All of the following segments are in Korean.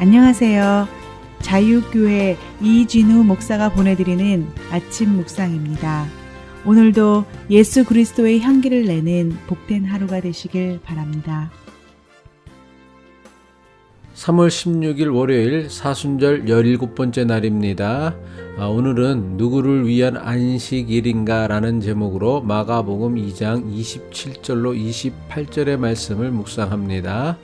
안녕하세요. 자유교회 이진우 목사가 보내드리는 아침 묵상입니다. 오늘도 예수 그리스도의 향기를 내는 복된 하루가 되시길 바랍니다. 3월 16일 월요일 사순절 17번째 날입니다. 아, 오늘은 누구를 위한 안식일인가 라는 제목으로 마가복음 2장 27절로 28절의 말씀을 묵상합니다.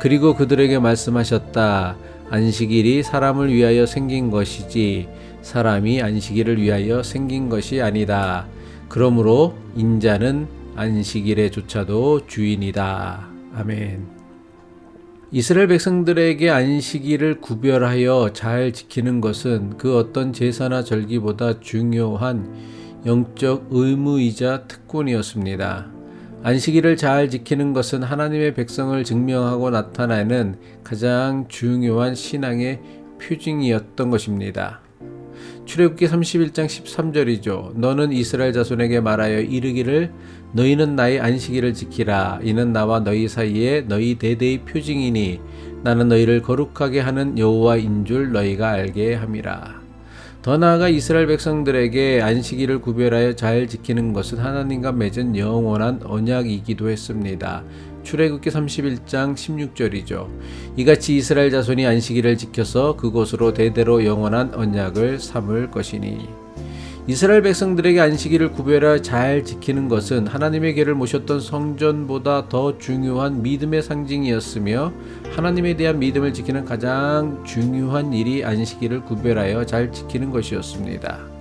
그리고 그들에게 말씀하셨다. 안식일이 사람을 위하여 생긴 것이지 사람이 안식일을 위하여 생긴 것이 아니다. 그러므로 인자는 안식일에조차도 주인이다. 아멘. 이스라엘 백성들에게 안식일을 구별하여 잘 지키는 것은 그 어떤 제사나 절기보다 중요한 영적 의무이자 특권이었습니다. 안식일을 잘 지키는 것은 하나님의 백성을 증명하고 나타내는 가장 중요한 신앙의 표징이었던 것입니다. 출애굽기 31장 13절이죠. 너는 이스라엘 자손에게 말하여 이르기를 너희는 나의 안식일을 지키라. 이는 나와 너희 사이에 너희 대대의 표징이니 나는 너희를 거룩하게 하는 여호와인 줄 너희가 알게 함이라. 더 나아가 이스라엘 백성들에게 안식일을 구별하여 잘 지키는 것은 하나님과 맺은 영원한 언약이기도 했습니다. 출애굽기 31장 16절이죠. 이같이 이스라엘 자손이 안식일을 지켜서 그곳으로 대대로 영원한 언약을 삼을 것이니 이스라엘 백성들에게 안식일을 구별하여 잘 지키는 것은 하나님의 궤를 모셨던 성전보다 더 중요한 믿음의 상징이었으며 하나님에 대한 믿음을 지키는 가장 중요한 일이 안식일을 구별하여 잘 지키는 것이었습니다.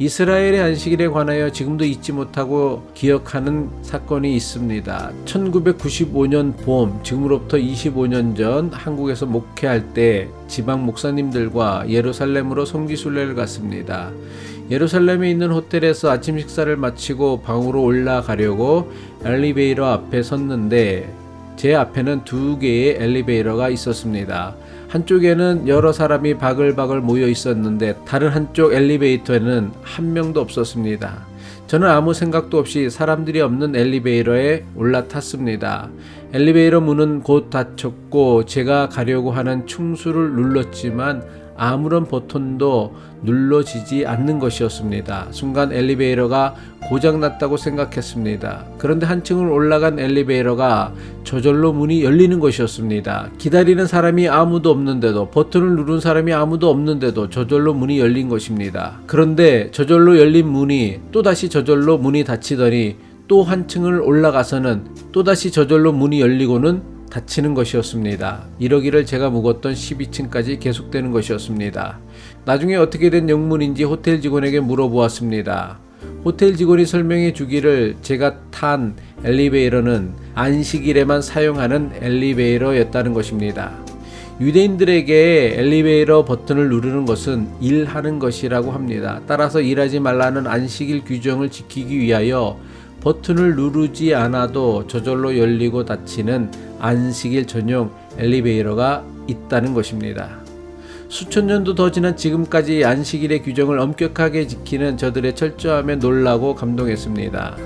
이스라엘의 안식일에 관하여 지금도 잊지 못하고 기억하는 사건이 있습니다. 1995년 봄, 지금으로부터 25년 전 한국에서 목회할 때 지방 목사님들과 예루살렘으로 성지순례를 갔습니다. 예루살렘에 있는 호텔에서 아침 식사를 마치고 방으로 올라가려고 엘리베이터 앞에 섰는데 제 앞에는 두 개의 엘리베이터가 있었습니다. 한쪽에는 여러 사람이 바글바글 모여 있었는데 다른 한쪽 엘리베이터에는 한 명도 없었습니다. 저는 아무 생각도 없이 사람들이 없는 엘리베이터에 올라탔습니다. 엘리베이터 문은 곧 닫혔고 제가 가려고 하는 충수를 눌렀지만 아무런 버튼도 눌러지지 않는 것이었습니다. 순간 엘리베이터가 고장났다고 생각했습니다. 그런데 한층을 올라간 엘리베이터가 저절로 문이 열리는 것이었습니다. 기다리는 사람이 아무도 없는데도 버튼을 누른 사람이 아무도 없는데도 저절로 문이 열린 것입니다. 그런데 저절로 열린 문이 또다시 저절로 문이 닫히더니 또 한층을 올라가서는 또다시 저절로 문이 열리고는 닫히는 것이었습니다. 이러기를 제가 묵었던 12층까지 계속되는 것이었습니다. 나중에 어떻게 된 영문인지 호텔 직원에게 물어보았습니다. 호텔 직원이 설명해 주기를 제가 탄 엘리베이터는 안식일에만 사용하는 엘리베이터였다는 것입니다. 유대인들에게 엘리베이터 버튼을 누르는 것은 일하는 것이라고 합니다. 따라서 일하지 말라는 안식일 규정을 지키기 위하여 버튼을 누르지 않아도 저절로 열리고 닫히는 안식일 전용 엘리베이터가 있다는 것입니다. 수천 년도 더 지난 지금까지 안식일의 규정을 엄격하게 지키는 저들의 철저함에 놀라고 감동했습니다.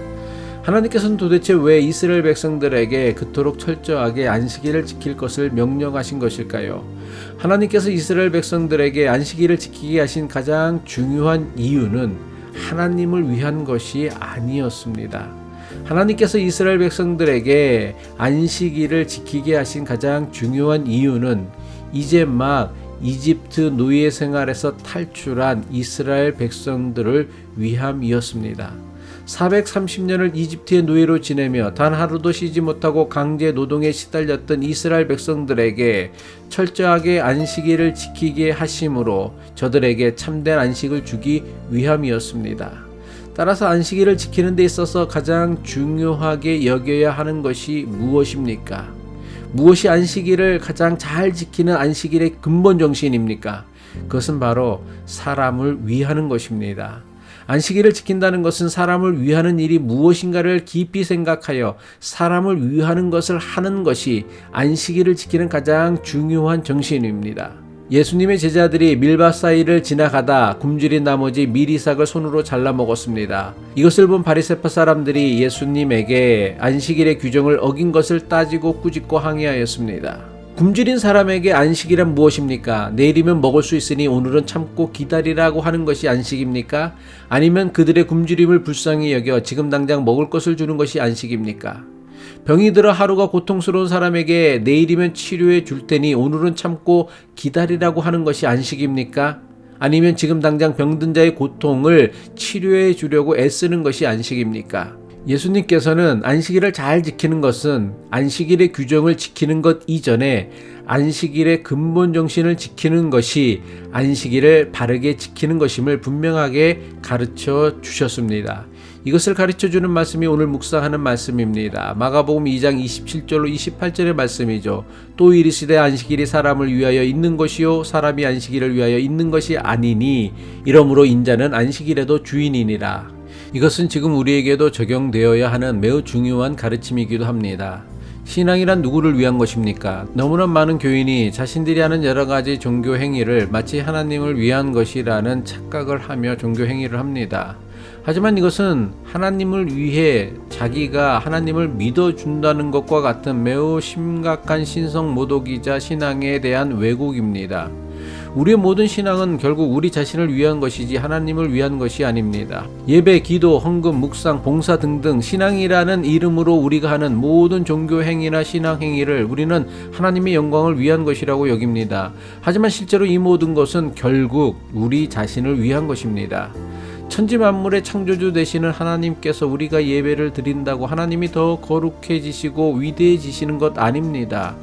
하나님께서는 도대체 왜 이스라엘 백성들에게 그토록 철저하게 안식일을 지킬 것을 명령하신 것일까요? 하나님께서 이스라엘 백성들에게 안식일을 지키게 하신 가장 중요한 이유는 하나님을 위한 것이 아니었습니다. 하나님께서 이스라엘 백성들에게 안식일을 지키게 하신 가장 중요한 이유는 이제 막 이집트 노예 생활에서 탈출한 이스라엘 백성들을 위함이었습니다. 430년을 이집트의 노예로 지내며 단 하루도 쉬지 못하고 강제 노동에 시달렸던 이스라엘 백성들에게 철저하게 안식일을 지키게 하심으로 저들에게 참된 안식을 주기 위함이었습니다. 따라서 안식일을 지키는 데 있어서 가장 중요하게 여겨야 하는 것이 무엇입니까? 무엇이 안식일을 가장 잘 지키는 안식일의 근본 정신입니까? 그것은 바로 사람을 위하는 것입니다. 안식일을 지킨다는 것은 사람을 위하는 일이 무엇인가를 깊이 생각하여 사람을 위하는 것을 하는 것이 안식일을 지키는 가장 중요한 정신입니다. 예수님의 제자들이 밀밭 사이를 지나가다 굶주린 나머지 미리삭을 손으로 잘라 먹었습니다. 이것을 본 바리새파 사람들이 예수님에게 안식일의 규정을 어긴 것을 따지고 꾸짖고 항의하였습니다. 굶주린 사람에게 안식이란 무엇입니까? 내일이면 먹을 수 있으니 오늘은 참고 기다리라고 하는 것이 안식입니까? 아니면 그들의 굶주림을 불쌍히 여겨 지금 당장 먹을 것을 주는 것이 안식입니까? 병이 들어 하루가 고통스러운 사람에게 내일이면 치료해 줄 테니 오늘은 참고 기다리라고 하는 것이 안식입니까? 아니면 지금 당장 병든 자의 고통을 치료해 주려고 애쓰는 것이 안식입니까? 예수님께서는 안식일을 잘 지키는 것은 안식일의 규정을 지키는 것 이전에 안식일의 근본 정신을 지키는 것이 안식일을 바르게 지키는 것임을 분명하게 가르쳐 주셨습니다. 이것을 가르쳐 주는 말씀이 오늘 묵상하는 말씀입니다. 마가복음 2장 27절로 28절의 말씀이죠. 또 이르시되 안식일이 사람을 위하여 있는 것이요 사람이 안식일을 위하여 있는 것이 아니니 이러므로 인자는 안식일에도 주인이니라. 이것은 지금 우리에게도 적용되어야 하는 매우 중요한 가르침이기도 합니다. 신앙이란 누구를 위한 것입니까? 너무나 많은 교인이 자신들이 하는 여러 가지 종교 행위를 마치 하나님을 위한 것이라는 착각을 하며 종교 행위를 합니다. 하지만 이것은 하나님을 위해 자기가 하나님을 믿어준다는 것과 같은 매우 심각한 신성 모독이자 신앙에 대한 왜곡입니다. 우리의 모든 신앙은 결국 우리 자신을 위한 것이지 하나님을 위한 것이 아닙니다. 예배, 기도, 헌금, 묵상, 봉사 등등 신앙이라는 이름으로 우리가 하는 모든 종교 행위나 신앙 행위를 우리는 하나님의 영광을 위한 것이라고 여깁니다. 하지만 실제로 이 모든 것은 결국 우리 자신을 위한 것입니다. 천지 만물의 창조주 되시는 하나님께서 우리가 예배를 드린다고 하나님이 더 거룩해지시고 위대해지시는 것 아닙니다.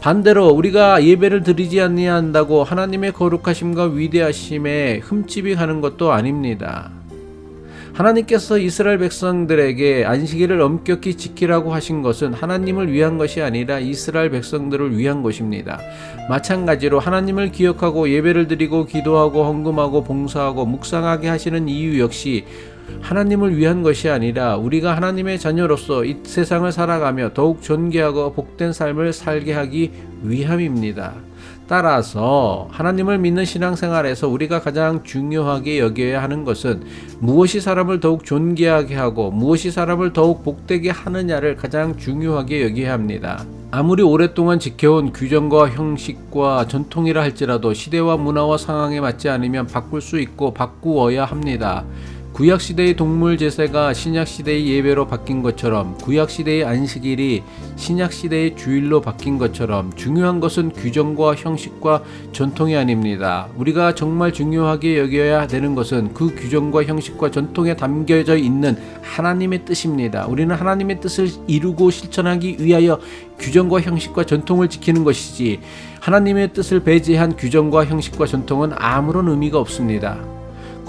반대로 우리가 예배를 드리지 아니한다고 하나님의 거룩하심과 위대하심에 흠집이 가는 것도 아닙니다. 하나님께서 이스라엘 백성들에게 안식일을 엄격히 지키라고 하신 것은 하나님을 위한 것이 아니라 이스라엘 백성들을 위한 것입니다. 마찬가지로 하나님을 기억하고 예배를 드리고 기도하고 헌금하고 봉사하고 묵상하게 하시는 이유 역시 하나님을 위한 것이 아니라 우리가 하나님의 자녀로서 이 세상을 살아가며 더욱 존귀하고 복된 삶을 살게 하기 위함입니다. 따라서 하나님을 믿는 신앙생활에서 우리가 가장 중요하게 여겨야 하는 것은 무엇이 사람을 더욱 존귀하게 하고 무엇이 사람을 더욱 복되게 하느냐를 가장 중요하게 여겨야 합니다. 아무리 오랫동안 지켜온 규정과 형식과 전통이라 할지라도 시대와 문화와 상황에 맞지 않으면 바꿀 수 있고 바꾸어야 합니다. 구약 시대의 동물 제사가 신약 시대의 예배로 바뀐 것처럼 구약 시대의 안식일이 신약 시대의 주일로 바뀐 것처럼 중요한 것은 규정과 형식과 전통이 아닙니다. 우리가 정말 중요하게 여겨야 되는 것은 그 규정과 형식과 전통에 담겨져 있는 하나님의 뜻입니다. 우리는 하나님의 뜻을 이루고 실천하기 위하여 규정과 형식과 전통을 지키는 것이지 하나님의 뜻을 배제한 규정과 형식과 전통은 아무런 의미가 없습니다.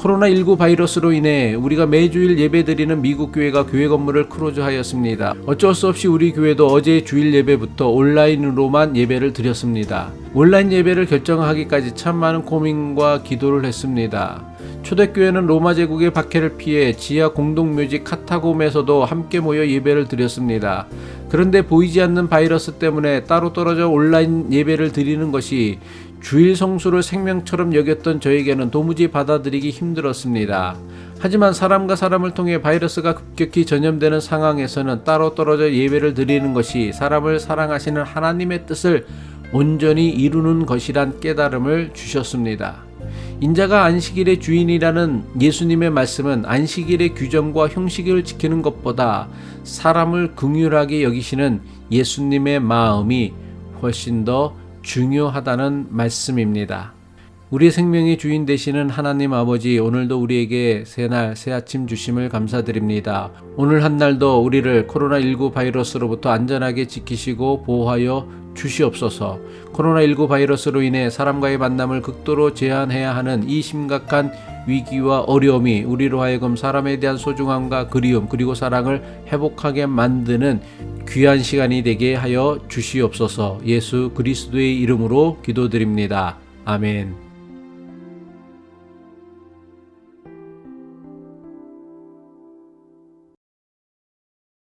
코로나19 바이러스로 인해 우리가 매주일 예배드리는 미국 교회가 교회 건물을 크로즈하였습니다. 어쩔 수 없이 우리 교회도 어제 주일 예배부터 온라인으로만 예배를 드렸습니다. 온라인 예배를 결정하기까지 참 많은 고민과 기도를 했습니다. 초대교회는 로마 제국의 박해를 피해 지하 공동묘지 카타곰에서도 함께 모여 예배를 드렸습니다. 그런데 보이지 않는 바이러스 때문에 따로 떨어져 온라인 예배를 드리는 것이 주일 성수를 생명처럼 여겼던 저에게는 도무지 받아들이기 힘들었습니다. 하지만 사람과 사람을 통해 바이러스가 급격히 전염되는 상황에서는 따로 떨어져 예배를 드리는 것이 사람을 사랑하시는 하나님의 뜻을 온전히 이루는 것이란 깨달음을 주셨습니다. 인자가 안식일의 주인이라는 예수님의 말씀은 안식일의 규정과 형식을 지키는 것보다 사람을 긍휼하게 여기시는 예수님의 마음이 훨씬 더 중요하다는 말씀입니다. 우리 생명의 주인 되시는 하나님 아버지 오늘도 우리에게 새날 새아침 주심을 감사드립니다. 오늘 한 날도 우리를 코로나19 바이러스로부터 안전하게 지키시고 보호하여 주시옵소서. 코로나19 바이러스로 인해 사람과의 만남을 극도로 제한해야 하는 이 심각한 위기와 어려움이 우리로 하여금 사람에 대한 소중함과 그리움 그리고 사랑을 회복하게 만드는 귀한 시간이 되게 하여 주시옵소서. 예수 그리스도의 이름으로 기도드립니다. 아멘.